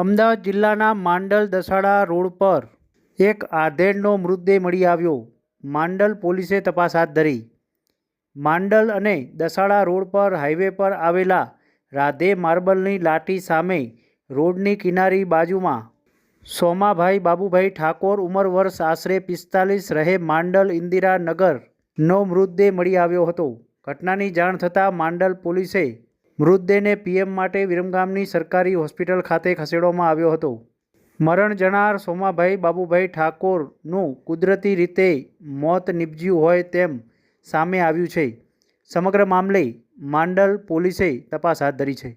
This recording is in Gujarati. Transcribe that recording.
અમદાવાદ જિલ્લાના માંડલ દસાડા રોડ પર એક આધેડનો મૃતદેહ મળી આવ્યો. માંડલ પોલીસે તપાસ હાથ ધરી. માંડલ અને દસાડા રોડ પર હાઈવે પર આવેલા રાધે માર્બલની લાટી સામે રોડની કિનારી બાજુમાં સોમાભાઈ બાબુભાઈ ઠાકોર ઉંમર વર્ષ આશરે પિસ્તાલીસ રહે માંડલ ઇન્દિરાનગરનો મૃતદેહ મળી આવ્યો હતો. ઘટનાની જાણ થતાં માંડલ પોલીસે મૃતદેહને પીએમ માટે વિરમગામની સરકારી હોસ્પિટલ ખાતે ખસેડવામાં આવ્યો હતો. મરણ જનાર સોમાભાઈ બાબુભાઈ ઠાકોરનું કુદરતી રીતે મોત નીપજ્યું હોય તેમ સામે આવ્યું છે. સમગ્ર મામલે માંડલ પોલીસે તપાસ હાથ ધરી છે.